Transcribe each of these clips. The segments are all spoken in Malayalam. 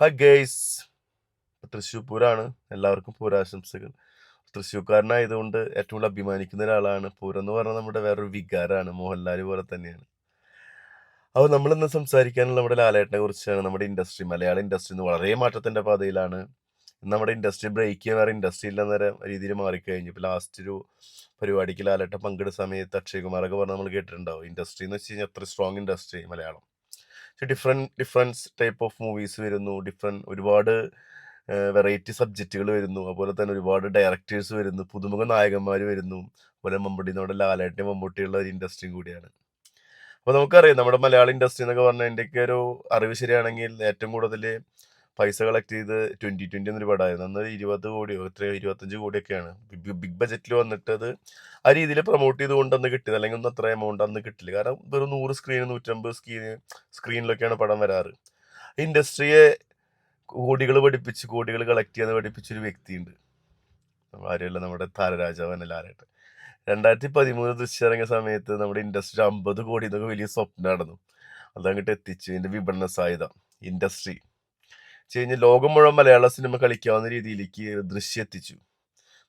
Hi guys Thrissur പൂരാണ്. എല്ലാവർക്കും പൂരാശംസകൾ. തൃശ്ശൂർക്കാരനായതുകൊണ്ട് ഏറ്റവും കൂടുതൽ അഭിമാനിക്കുന്ന ഒരാളാണ് പൂരം എന്ന് പറഞ്ഞാൽ നമ്മുടെ വേറൊരു വികാരമാണ് മോഹൻലാൽ പോലെ തന്നെയാണ്. അപ്പോൾ നമ്മൾ ഇന്ന് സംസാരിക്കാനുള്ള നമ്മുടെ ലാലേട്ടനെ കുറിച്ചാണ് നമ്മുടെ ഇൻഡസ്ട്രി മലയാള ഇൻഡസ്ട്രി വളരെ മാറ്റത്തിന്റെ പാതയിലാണ്. നമ്മുടെ ഇൻഡസ്ട്രി ബ്രേക്ക് ചെയ്യാൻ വേറെ ഇൻഡസ്ട്രി ഇല്ലെന്ന രീതിയിൽ മാറിക്കഴിഞ്ഞു. ഇപ്പോൾ ലാസ്റ്റ് ഒരു പരിപാടിക്ക് ലാലേട്ടൻ പങ്കെടുത്ത സമയത്ത് അക്ഷയകുമാറൊക്കെ പറഞ്ഞ് നമ്മൾ കേട്ടിട്ടുണ്ടാവും. ഇൻഡസ്ട്രി എന്ന് വെച്ച് കഴിഞ്ഞാൽ അത്ര strong industry Malayalam. Different difference type of movies വരുന്നു. ഡിഫറെന്റ് ഒരുപാട് വെറൈറ്റി സബ്ജക്റ്റുകൾ വരുന്നു. അതുപോലെ തന്നെ ഒരുപാട് ഡയറക്ടേഴ്സ് വരുന്നു. പുതുമുഖ നായകന്മാർ വരുന്നു. അതുപോലെ മമ്മൂട്ടി നമ്മുടെ ലാലേട്ടൻ മമ്മൂട്ടിയുള്ള ഒരു ഇൻഡസ്ട്രിയും കൂടിയാണ്. അപ്പോൾ നമുക്കറിയാം നമ്മുടെ മലയാള ഇൻഡസ്ട്രി എന്നൊക്കെ പറഞ്ഞാൽ എന്റെയൊക്കെ ഒരു അറിവ് ശരിയാണെങ്കിൽ ഏറ്റവും കൂടുതൽ പൈസ കളക്ട് ചെയ്ത് ട്വന്റി ട്വന്റി എന്നൊരു പടമായിരുന്നു. അന്ന് ഇരുപത് കോടിയോ എത്രയോ ഇരുപത്തഞ്ച് കോടിയൊക്കെയാണ്. ബിഗ് ബജറ്റിൽ വന്നിട്ട് അത് ആ രീതിയിൽ പ്രൊമോട്ട് ചെയ്തുകൊണ്ട് അന്ന് കിട്ടിയത്. അല്ലെങ്കിൽ ഒന്നും അത്ര എമൗണ്ട് അന്ന് കിട്ടില്ല. കാരണം വെറും നൂറ് സ്ക്രീൻ നൂറ്റമ്പത് സ്ക്രീൻ സ്ക്രീനിലൊക്കെയാണ് പടം വരാറ്. ഇൻഡസ്ട്രിയെ കോടികൾ പഠിപ്പിച്ച് കോടികൾ കളക്ട് ചെയ്യാൻ പഠിപ്പിച്ചൊരു വ്യക്തിയുണ്ട്. ആരെയല്ല? നമ്മുടെ താരരാജാവ് എന്നെ ലാലേട്ടൻ രണ്ടായിരത്തി പതിമൂന്ന് ദൃശ്യം ഇറങ്ങിയ സമയത്ത് നമ്മുടെ ഇൻഡസ്ട്രി അമ്പത് കോടി എന്നൊക്കെ വലിയ സ്വപ്നമായിരുന്നു അതങ്ങോട്ട് എത്തിച്ചു. ഇതിന്റെ വിപണന സാധ്യത. ഇൻഡസ്ട്രി. വെച്ച് ലോകം മുഴുവൻ മലയാള സിനിമ കളിക്കാവുന്ന രീതിയിലേക്ക് ദൃശ്യം എത്തിച്ചു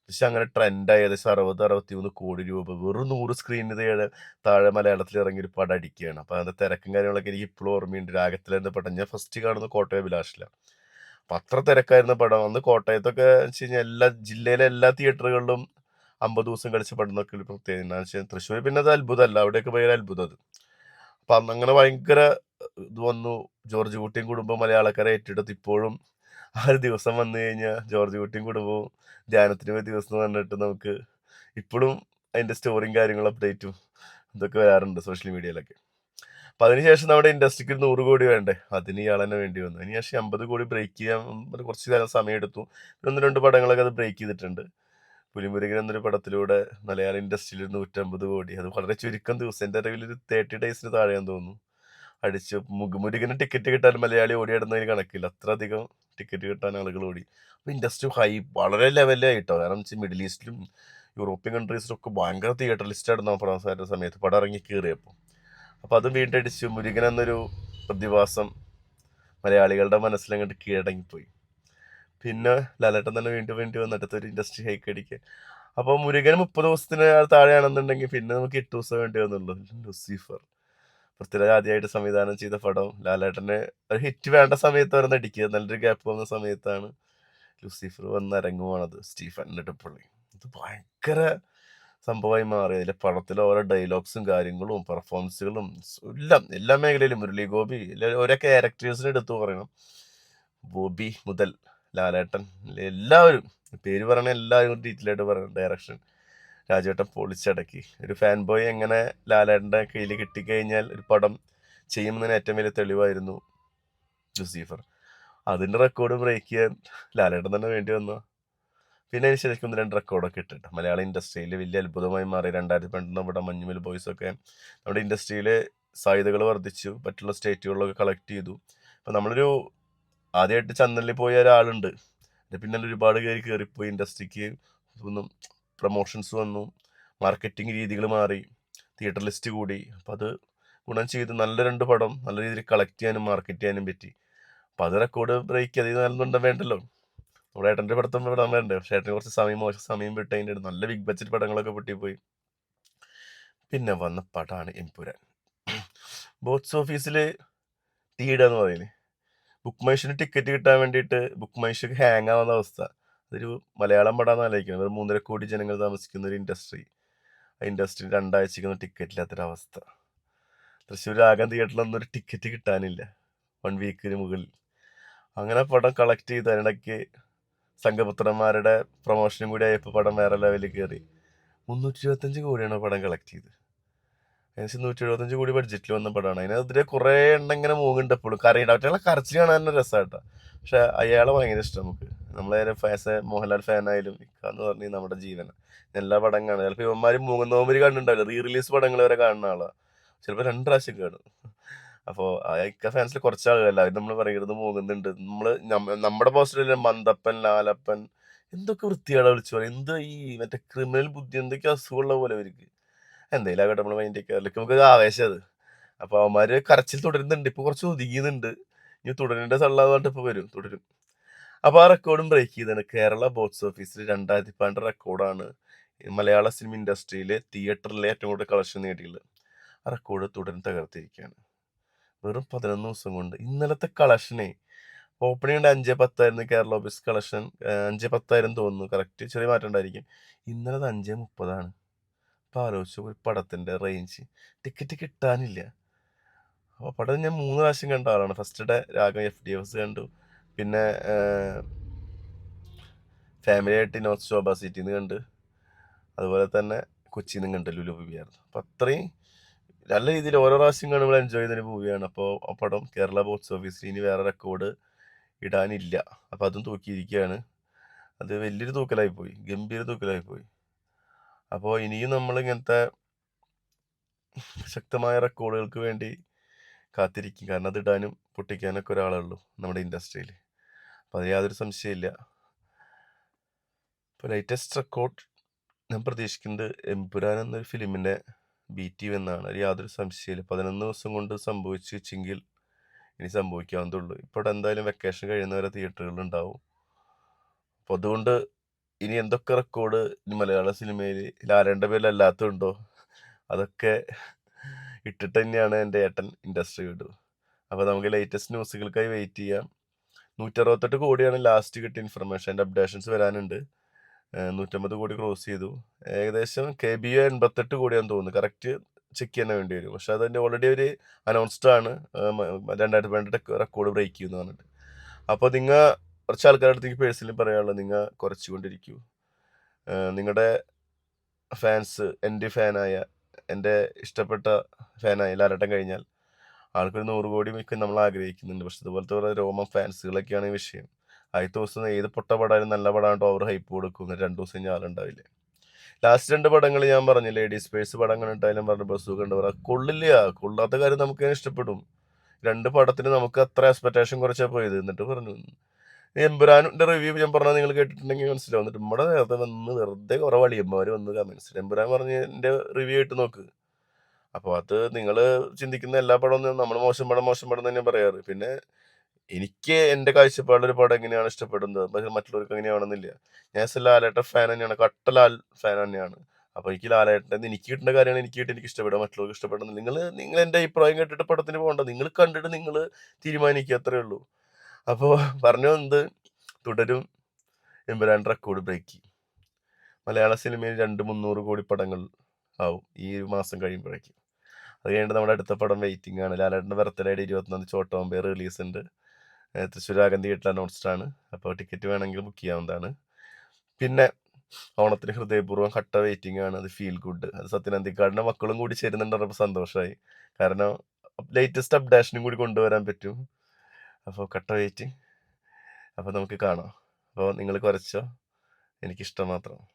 ദൃശ്യം അങ്ങനെ ട്രെൻഡായി ഏകദേശം അറുപത് അറുപത്തി മൂന്ന് കോടി രൂപ. വെറും നൂറ് സ്ക്രീനിന് താഴെ മലയാളത്തിൽ ഇറങ്ങി ഒരു പടം അടിക്കുകയാണ്. അപ്പോൾ അതിന്റെ തിരക്കും കാര്യങ്ങളൊക്കെ എനിക്ക് ഇപ്പോഴും ഓർമ്മയുണ്ട്. രാഗത്തിലെന്ന പടം. ഞാൻ ഫസ്റ്റ് കാണുന്നത് കോട്ടയം അഭിലാഷിലാണ്. അപ്പം അത്ര തിരക്കായിരുന്ന പടം. അന്ന് കോട്ടയത്തൊക്കെ വെച്ച് കഴിഞ്ഞാൽ എല്ലാ ജില്ലയിലെ എല്ലാ തിയേറ്ററുകളിലും അമ്പത് ദിവസം കളിച്ച പടം എന്നൊക്കെ ഒരു പ്രത്യേകത. എന്താണെന്ന് വെച്ചാൽ തൃശ്ശൂർ പിന്നെ അത് അത്ഭുതമല്ല. അവിടെയൊക്കെ ഭയങ്കര അത്ഭുതം അത്. അപ്പം അന്ന് അങ്ങനെ ഭയങ്കര ഇത് വന്നു. ജോർജ് കുട്ടിയും കുടുംബം മലയാളക്കാരെ ഏറ്റെടുത്ത് ഇപ്പോഴും ആ ഒരു ദിവസം വന്നു കഴിഞ്ഞാൽ ജോർജ് കുട്ടിയും കുടുംബവും ധ്യാനത്തിന് പോയ ദിവസം എന്ന് പറഞ്ഞിട്ട് നമുക്ക് ഇപ്പോഴും അതിന്റെ സ്റ്റോറിയും കാര്യങ്ങളും അപ്ഡേറ്റും ഇതൊക്കെ വരാറുണ്ട് സോഷ്യൽ മീഡിയയിലൊക്കെ അപ്പം അതിനുശേഷം നമ്മുടെ ഇൻഡസ്ട്രിക്ക് നൂറ് കോടി വേണ്ടേ? അതിന് ഇയാൾ തന്നെ വേണ്ടി വന്നു. അതിനുശേഷം അമ്പത് കോടി ബ്രേക്ക് ചെയ്യാൻ കുറച്ച് കാലം സമയമെടുത്തു. ഒന്ന് രണ്ട് പടങ്ങളൊക്കെ അത് ബ്രേക്ക് ചെയ്തിട്ടുണ്ട്. പുലിമുരുകൻ എന്നൊരു പടത്തിലൂടെ മലയാള ഇൻഡസ്ട്രിയിൽ നൂറ്റമ്പത് കോടി. അത് വളരെ ചുരുക്കം ദിവസം. എന്റെ അറിവിൽ ഒരു തേർട്ടി ഡേയ്സിന് താഴെയാന്ന് തോന്നുന്നു. അടിച്ച് മുഖമുരുകിന് ടിക്കറ്റ് കിട്ടാൻ മലയാളി ഓടിയിടുന്നതിന് കണക്കില്ല. അത്ര അധികം ടിക്കറ്റ് കിട്ടാൻ ആളുകൾ ഓടി. അപ്പോൾ ഇൻഡസ്ട്രി ഹൈ വളരെ ലെവലായിട്ടോ കാരണം വെച്ചാൽ മിഡിൽ ഈസ്റ്റിലും യൂറോപ്യൻ കൺട്രീസിലും ഒക്കെ ഭയങ്കര തിയേറ്റർ ലിസ്റ്റ് ആയിരുന്നു പ്രധാന സമയത്ത്. പടം ഇറങ്ങി കയറിയപ്പോൾ അപ്പോൾ വീണ്ടും വീണ്ടടിച്ചു മുരുകൻ എന്നൊരു പ്രതിഭാസം മലയാളികളുടെ മനസ്സിലങ്ങോട്ട് കീഴടങ്ങിപ്പോയി. പിന്നെ ലാലേട്ടൻ തന്നെ വീണ്ടും വേണ്ടി വന്ന് ഒരു ഇൻഡസ്ട്രി ഹൈക്ക് അടിക്കുക അപ്പോൾ മുരുകൻ മുപ്പത് ദിവസത്തിന് താഴെയാണെന്നുണ്ടെങ്കിൽ പിന്നെ നമുക്ക് എട്ട് ദിവസം വേണ്ടി വന്നുള്ളൂ. ലൂസിഫർ. പൃഥ്വിരാജ് ആദ്യമായിട്ട് സംവിധാനം ചെയ്ത പടം ലാലേട്ടന് ഒരു ഹിറ്റ് വേണ്ട സമയത്ത് വരെ നടിക്കുക നല്ലൊരു ഗ്യാപ്പ് വന്ന സമയത്താണ് ലൂസിഫർ വന്ന് ഇറങ്ങുവാണത് സ്റ്റീഫൻ നെടുപ്പള്ളി ഇത് ഭയങ്കര സംഭവമായി മാറി. അതിലെ പടത്തിലെ ഓരോ ഡയലോഗ്സും കാര്യങ്ങളും പെർഫോമൻസുകളും എല്ലാം എല്ലാ മേഖലയിലും മുരളി ഗോപി ഓരോ ക്യാരക്ടേഴ്സിനെ എടുത്തു പറയണം. ബോബി മുതൽ ലാലേട്ടൻ എല്ലാവരും പേര് പറയണ എല്ലാവരും ഡീറ്റെയിൽ ആയിട്ട് പറയണം ഡയറക്ഷൻ രാജേട്ടൻ പൊളിച്ചടക്കി. ഒരു ഫാൻ ബോയ് എങ്ങനെ ലാലേട്ടന്റെ കയ്യിൽ കിട്ടിക്കഴിഞ്ഞാൽ ഒരു പടം ചെയ്യുമെന്നതിന് ഏറ്റവും വലിയ തെളിവായിരുന്നു ജുസീഫർ അതിന്റെ റെക്കോർഡ് ബ്രേക്ക് ചെയ്യാൻ ലാലേട്ടൻ തന്നെ വേണ്ടി വന്നു. പിന്നെ അതിന് ശരിക്കും ഒന്ന് രണ്ട് റെക്കോർഡൊക്കെ ഇട്ടിട്ട് മലയാള ഇൻഡസ്ട്രിയിൽ വലിയ അത്ഭുതമായി മാറി. രണ്ടായിരത്തി പന്ത്രണ്ട് ഇവിടെ മഞ്ഞുമൽ ബോയ്സ് ഒക്കെ നമ്മുടെ ഇൻഡസ്ട്രിയിൽ സാധ്യതകൾ വർദ്ധിച്ചു. മറ്റുള്ള സ്റ്റേറ്റുകളിലൊക്കെ കളക്ട് ചെയ്തു. അപ്പം നമ്മളൊരു ആദ്യമായിട്ട് ചന്ദ്രനിൽ പോയ ഒരാളുണ്ട്. പിന്നെ ഒരുപാട് പേര് കയറിപ്പോയി ഇൻഡസ്ട്രിക്ക് ഒന്നും പ്രൊമോഷൻസ് വന്നു മാർക്കറ്റിംഗ് രീതികൾ മാറി തിയേറ്റർ ലിസ്റ്റ് കൂടി. അപ്പം അത് ഗുണം ചെയ്ത് നല്ല രണ്ട് പടം നല്ല രീതിയിൽ കളക്ട് ചെയ്യാനും മാർക്കറ്റ് ചെയ്യാനും പറ്റി. അപ്പം അത് റെക്കോർഡ് ബ്രേക്ക് അതിൽ നല്ലതുണ്ട വേണ്ടല്ലോ? നമ്മുടെ ഏട്ടന്റെ പടത്തം വിടാൻ വേണ്ടേ? പക്ഷേ ഏട്ടന് കുറച്ച് സമയം മോശം സമയം വിട്ട് അതിന്റെ നല്ല ബിഗ് ബഡ്ജറ്റ് പടങ്ങളൊക്കെ പൊട്ടിപ്പോയി. പിന്നെ വന്ന പടമാണ് എംപുരാൻ. ബോക്സ് ഓഫീസിൽ തീയിടുക പറയുന്നത് ബുക്ക് മൈഷിന് ടിക്കറ്റ് കിട്ടാൻ വേണ്ടിയിട്ട് ബുക്ക് മൈഷ് ഹാങ് ആവുന്ന അവസ്ഥ. അതൊരു മലയാളം പടാന്ന് ആലോചിക്കണം. ഒരു മൂന്നര കോടി ജനങ്ങൾ താമസിക്കുന്ന ഒരു ഇൻഡസ്ട്രി. ആ ഇൻഡസ്ട്രി രണ്ടാഴ്ചക്കൊന്നും ടിക്കറ്റ് ഇല്ലാത്തൊരവസ്ഥ. തൃശ്ശൂർ ആകാൻ തിയേറ്ററിലൊന്നും ഒരു ടിക്കറ്റ് കിട്ടാനില്ല. വൺ വീക്കിന് മുകളിൽ. അങ്ങനെ പടം കളക്ട് ചെയ്ത് അതിനിടയ്ക്ക് സംഘപുത്രന്മാരുടെ പ്രൊമോഷനും കൂടി ആയപ്പോൾ പടം വേറെ ലെവലിൽ കയറി മുന്നൂറ്റി ഇരുപത്തഞ്ച് കോടിയാണ് പടം കളക്ട് ചെയ്ത്. ഏകദേശം നൂറ്റി എഴുപത്തഞ്ച് കോടി ബഡ്ജറ്റിൽ വന്ന പടമാണ്. അതിനെതിരെ കുറേ എണ്ണം ഇങ്ങനെ മൂങ്ങുണ്ടപ്പോഴും കറിയുണ്ട് അവറ്റകളെ കരച്ചിൽ കാണാൻ രസമായിട്ടാണ് രസമായിട്ടാ പക്ഷെ അയാളെ ഭയങ്കര ഇഷ്ടം നമുക്ക്. നമ്മളെ ഫാസ് മോഹൻലാൽ ഫാനായാലും ഇക്കാന്ന് പറഞ്ഞ് നമ്മുടെ ജീവന. എല്ലാ പടം കാണും ചിലപ്പോൾ ഇവന്മാർ മൂങ്ങുന്നോമ്പര് കണ്ടിട്ടുണ്ടാവില്ല. റീ റിലീസ് പടങ്ങൾ വരെ കാണുന്ന ആളാണ് ചിലപ്പോൾ രണ്ട് പ്രാവശ്യം കാണും. അപ്പോൾ ഇക്ക ഫാൻസിൽ കുറച്ച് ആളുകളല്ല അവർ നമ്മൾ പറയുന്നത് മൂങ്ങുന്നുണ്ട്. നമ്മൾ നമ്മുടെ പോസ്റ്ററിൽ മന്ദപ്പൻ ലാലപ്പൻ എന്തൊക്കെ വൃത്തിയാണ് വിളിച്ചു പറയും. എന്ത് ഈ മറ്റേ ക്രിമിനൽ ബുദ്ധി എന്തൊക്കെ അസുഖമുള്ള പോലെ അവർക്ക്. എന്തെങ്കിലും ആകട്ടെ നമ്മൾ മൈൻഡ് ഒക്കെ. നമുക്ക് ആവേശം അത്. അപ്പോൾ അവന്മാർ കരച്ചിൽ തുടരുന്നുണ്ട്. ഇപ്പോൾ കുറച്ച് ഒതുങ്ങിയുന്നുണ്ട് ഇനി തുടരേണ്ട സള്ളാന്ന് പറഞ്ഞിട്ട് ഇപ്പോൾ വരും. തുടരും. അപ്പൊ ആ റെക്കോർഡും ബ്രേക്ക് ചെയ്താണ് കേരള ബോക്സ് ഓഫീസിൽ രണ്ടായിരത്തി പന്ത്രണ്ട് റെക്കോർഡാണ് മലയാള സിനിമ ഇൻഡസ്ട്രിയിലെ തിയേറ്ററിലെ ഏറ്റവും കൂടുതൽ കളക്ഷൻ നേടിയുള്ളത് ആ റെക്കോർഡ് തുടർന്ന് തകർത്തിരിക്കുകയാണ്. വെറും പതിനൊന്ന് ദിവസം കൊണ്ട് ഇന്നലത്തെ കളക്ഷനെ ഓപ്പണിംഗ് ഉണ്ട് അഞ്ച് പത്തായിരുന്നു കേരള ഓഫീസ് കളക്ഷൻ അഞ്ച് പത്തായിരം തോന്നുന്നു. കറക്റ്റ് ചെറിയ മാറ്റം ഉണ്ടായിരിക്കും. ഇന്നലെ അഞ്ച് മുപ്പതാണ്. അപ്പോൾ ആലോചിച്ചു ഒരു പടത്തിന്റെ റേഞ്ച് ടിക്കറ്റ് കിട്ടാനില്ല. അപ്പോൾ പടം ഞാൻ മൂന്ന് പ്രാവശ്യം കണ്ട ആളാണ്. First day Ragam F D F കണ്ടു. പിന്നെ ഫാമിലി ആയിട്ട് നോർത്ത് ശോഭ സിറ്റിന്ന് കണ്ട്. അതുപോലെ തന്നെ കൊച്ചിയിൽ നിന്ന് കണ്ട് ലുലു മൂവിയായിരുന്നു അപ്പോൾ അത്രയും നല്ല രീതിയിൽ ഓരോ പ്രാവശ്യം കാണുമ്പോൾ എൻജോയ് ചെയ്തൊരു മൂവിയാണ് അപ്പോൾ ആ പടം കേരള ബോക്സ് ഓഫീസിൽ ഇനി വേറെ റെക്കോർഡ് ഇടാനില്ല. അപ്പോൾ അതും തൂക്കിയിരിക്കുകയാണ് അത് വലിയൊരു തൂക്കലായി പോയി. ഗംഭീര തൂക്കലായി പോയി. അപ്പോൾ ഇനിയും നമ്മൾ ഇങ്ങനത്തെ ശക്തമായ റെക്കോർഡുകൾക്ക് വേണ്ടി കാത്തിരിക്കും. കാരണം അത് ഇടാനും പൊട്ടിക്കാനൊക്കെ ഒരാളുള്ളൂ നമ്മുടെ ഇൻഡസ്ട്രിയിൽ അപ്പോൾ അത് യാതൊരു സംശയമില്ല ഇപ്പോൾ ലേറ്റസ്റ്റ് റെക്കോർഡ് ഞാൻ പ്രതീക്ഷിക്കുന്നത് എംപുരാൻ എന്നൊരു ഫിലിമിന്റെ ബി ടി എന്നാണ്. അത് യാതൊരു സംശയമില്ല പതിനൊന്ന് ദിവസം കൊണ്ട് സംഭവിച്ചു വെച്ചെങ്കിൽ ഇനി സംഭവിക്കാവുന്നതുള്ളൂ ഇപ്പോൾ എന്തായാലും വെക്കേഷൻ കഴിയുന്നവരെ ഉണ്ടാവും. അപ്പോൾ അതുകൊണ്ട് ഇനി എന്തൊക്കെ റെക്കോർഡ് ഇനി മലയാള സിനിമയിൽ ലാലേണ്ട പേരിൽ അല്ലാത്തതുണ്ടോ അതൊക്കെ ഇട്ടിട്ട് തന്നെയാണ് എന്റെ ഏട്ടൻ ഇൻഡസ്ട്രി വിടുക. അപ്പോൾ നമുക്ക് ലേറ്റസ്റ്റ് ന്യൂസുകൾക്കായി വെയിറ്റ് ചെയ്യാം. നൂറ്ററുപത്തെട്ട് കോടിയാണ് ലാസ്റ്റ് കിട്ടിയ ഇൻഫർമേഷൻ അതിന്റെ അപ്ഡേഷൻസ് വരാനുണ്ട്. നൂറ്റമ്പത് കോടി ക്രോസ് ചെയ്തു. ഏകദേശം കെ ബി ഒ എൺപത്തെട്ട് കോടിയാണെന്ന് തോന്നുന്നു. കറക്റ്റ് ചെക്ക് ചെയ്യാൻ വേണ്ടി വരും. പക്ഷെ അതിന്റെ ഓൾറെഡി ഒരു അനൗൺസ്ഡ് ആണ്. രണ്ടായിരത്തി പന്ത്രണ്ട് റെക്കോർഡ് ബ്രേക്ക് ചെയ്യുമെന്ന് പറഞ്ഞിട്ട്. അപ്പോൾ നിങ്ങൾ കുറച്ച് ആൾക്കാരുടെ അടുത്ത് പേഴ്സണലി പറയാനുള്ളത് നിങ്ങൾ കുറച്ചുകൊണ്ടിരിക്കൂ. നിങ്ങളുടെ ഫാൻസ് എന്റെ ഫാനായ എന്റെ ഇഷ്ടപ്പെട്ട ഫാനായ ലാലട്ടം കഴിഞ്ഞാൽ ആൾക്കൊരു നൂറ് കോടി വയ്ക്കാൻ നമ്മൾ ആഗ്രഹിക്കുന്നുണ്ട്. പക്ഷെ ഇതുപോലത്തെ ഓരോ രോമം ഫാൻസുകളൊക്കെയാണ് ഈ വിഷയം. ആദ്യത്തെ ദിവസം ഏത് പൊട്ട പടമായാലും നല്ല പടമായിട്ട് ഓവർ ഹൈപ്പ് കൊടുക്കും. രണ്ട് ദിവസം കഴിഞ്ഞാൽ ആളുണ്ടാവില്ല. ലാസ്റ്റ് രണ്ട് പടങ്ങൾ ഞാൻ പറഞ്ഞു ലേഡീസ് പേഴ്സ് പടം കണ്ടിട്ടായാലും പറഞ്ഞു ബസ് കണ്ടു കൊള്ളില്ല. കൊള്ളാത്ത കാര്യം നമുക്ക് ഇഷ്ടപ്പെടും. രണ്ട് പടത്തിന് നമുക്ക് അത്ര എക്സ്പെക്ടേഷൻ കുറച്ചാൽ പോയത്. എന്നിട്ട് പറഞ്ഞു എമ്പുരാനിന്റെ റിവ്യൂ ഞാൻ പറഞ്ഞാൽ നിങ്ങൾ കേട്ടിട്ടുണ്ടെങ്കിൽ മനസ്സിലാവും. എന്നിട്ട് നമ്മുടെ നേരത്തെ വന്ന് വെറുതെ കുറേ വളിയന്മാർ വന്ന് കമൻസ് എമ്പുരാൻ പറഞ്ഞ് എന്റെ റിവ്യൂ ആയിട്ട് നോക്ക്. അപ്പോൾ അത് നിങ്ങൾ ചിന്തിക്കുന്ന എല്ലാ പടവും നമ്മൾ മോശം പടം മോശം പടം തന്നെ പറയാറ്. പിന്നെ എനിക്ക് എന്റെ കാഴ്ചപ്പാടിൽ ഒരു പടം എങ്ങനെയാണ് ഇഷ്ടപ്പെടുന്നത്? പക്ഷേ മറ്റുള്ളവർക്ക് എങ്ങനെയാണെന്നില്ല ഞാൻ ലാലേട്ട ഫാൻ തന്നെയാണ്. കട്ട ലാൽ ഫാൻ തന്നെയാണ്. അപ്പോൾ എനിക്ക് ലാലേട്ടൻ എനിക്ക് കിട്ടുന്ന കാര്യമാണ് എനിക്ക് കിട്ടി എനിക്ക് ഇഷ്ടപ്പെടുക മറ്റുള്ളവർക്ക് ഇഷ്ടപ്പെടുന്നത് നിങ്ങൾ നിങ്ങൾ എന്റെ അഭിപ്രായം കേട്ടിട്ട് പടത്തിന് പോകണ്ട. നിങ്ങൾ കണ്ടിട്ട് നിങ്ങൾ തീരുമാനിക്കുക അത്രേ ഉള്ളൂ. അപ്പോൾ പറഞ്ഞു എന്ത്? തുടരും എമ്പുരാൻ റെക്കോർഡ് ബ്രേക്ക് മലയാള സിനിമയിൽ രണ്ട് മുന്നൂറ് കോടി പടങ്ങൾ ആവും ഈ ഒരു മാസം കഴിയുമ്പോഴേക്കും. അത് കഴിഞ്ഞിട്ട് നമ്മുടെ അടുത്ത പടം വെയിറ്റിംഗ് ആണ്. ലാലേട്ടന്റെ ബർത്ത്ഡേ ആയിട്ട് ഇരുപത്തൊന്നാം ചോട്ടോമ്പേ റിലീസ് ഉണ്ട് തൃശ്ശൂർ ആകം തിയേറ്റർ അനൗൺസ്ഡ് ആണ്. അപ്പോൾ ടിക്കറ്റ് വേണമെങ്കിൽ ബുക്ക് ചെയ്യാവുന്നതാണ്. പിന്നെ ഓണത്തിന് ഹൃദയപൂർവം കട്ട വെയിറ്റിംഗ് ആണ്. അത് ഫീൽ ഗുഡ് അത് സത്യനന്ദിക്കാടിന്റെ മക്കളും കൂടി ചേരുന്നുണ്ട് സന്തോഷമായി കാരണം ലേറ്റസ്റ്റ് അപ്ഡേഷനും കൂടി കൊണ്ടുവരാൻ പറ്റും. അപ്പോൾ കട്ട വെയിറ്റ് അപ്പോൾ നമുക്ക് കാണാം. അപ്പോൾ നിങ്ങൾ കുറച്ചോ? എനിക്കിഷ്ടം മാത്രം.